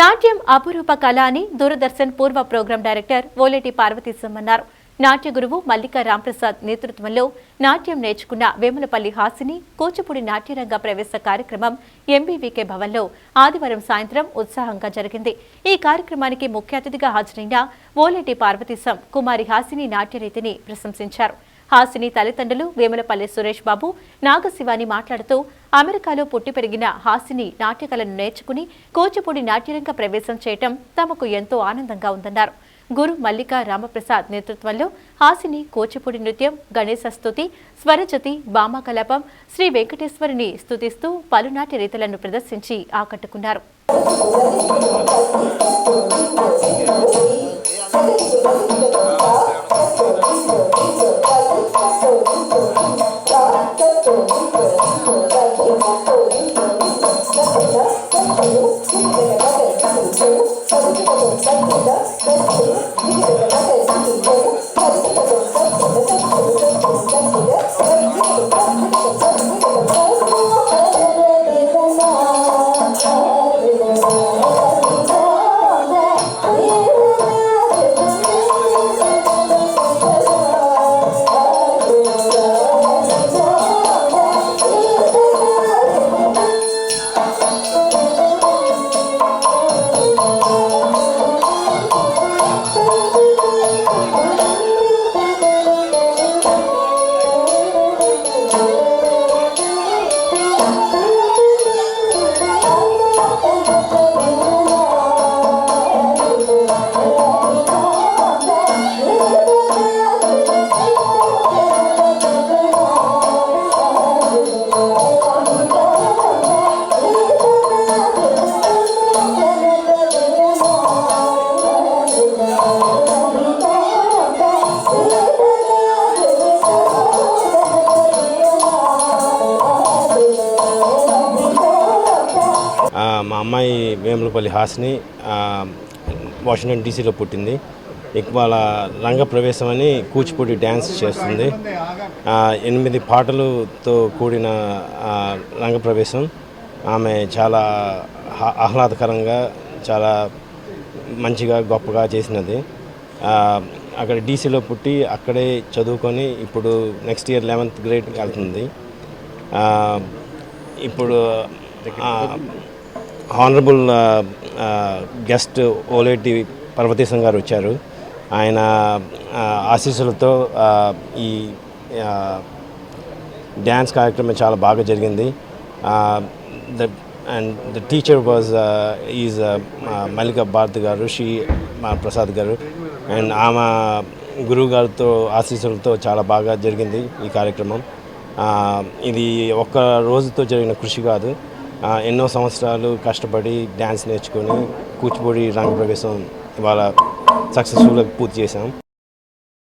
నాట్యం అపురూప కళ అని దూరదర్శన్ పూర్వ ప్రోగ్రాం డైరెక్టర్ ఓలేటి పార్వతీశం అన్నారు నాట్య గురువు మల్లికా రాంప్రసాద్ నేతృత్వంలో నాట్యం నేర్చుకున్న వేములపల్లి హాసిని కూచిపూడి నాట్యరంగ ప్రవేశ కార్యక్రమం ఎంబీవీకే భవన్లో ఆదివారం సాయంత్రం ఉత్సాహంగా జరిగింది. ఈ కార్యక్రమానికి ముఖ్య అతిథిగా హాజరైన ఓలేటి పార్వతీశం కుమారి హాసిని నాట్యరీతిని ప్రశంసించారు. హాసిని తల్లిదండ్రులు వేములపల్లి సురేష్ బాబు నాగశివాని మాట్లాడుతూ అమెరికాలో పుట్టి పెరిగిన హాసిని నాట్యకళను నేర్చుకుని కూచిపూడి నాట్యరంగ ప్రవేశం చేయటం తమకు ఎంతో ఆనందంగా ఉందన్నారు. గురు మల్లికా రామప్రసాద్ నేతృత్వంలో హాసిని కూచిపూడి నృత్యం గణేశ స్తుతి స్వరజతి భామాకలాపం శ్రీ వెంకటేశ్వరిని స్తుతిస్తూ పలునాటి రీతులను ప్రదర్శించి ఆకట్టుకున్నారు. oh, oh. మా అమ్మాయి వేములపల్లి హాసిని వాషింగ్టన్ డీసీలో పుట్టింది. ఇవాళ రంగ ప్రవేశం అని కూచిపూడి డ్యాన్స్ చేస్తుంది. ఎనిమిది పాటలతో కూడిన రంగ ప్రవేశం. ఆమె చాలా ఆహ్లాదకరంగా చాలా మంచిగా గొప్పగా చేసినది. అక్కడ డీసీలో పుట్టి అక్కడే చదువుకొని ఇప్పుడు నెక్స్ట్ ఇయర్ లెవెన్త్ గ్రేడ్కి వెళ్తుంది. ఇప్పుడు హానరబుల్ గెస్ట్ ఓలేటి పర్వతీశం గారు వచ్చారు. ఆయన uh, ఆశీస్సులతో uh, ఈ uh, డ్యాన్స్ కార్యక్రమం చాలా బాగా జరిగింది. The and the teacher was is Mallika Bharathi గారు శ్రీ మా ప్రసాద్ గారు. అండ్ ఆమె గురువు గారితో ఆశీస్సులతో చాలా బాగా జరిగింది ఈ కార్యక్రమం. ఇది ఒక్క రోజుతో జరిగిన కృషి కాదు. ఎన్నో సంవత్సరాలు కష్టపడి డ్యాన్స్ నేర్చుకొని కూచిపూడి రంగప్రవేశం ఇవాళ సక్సెస్ఫుల్గా పూర్తి చేశాం.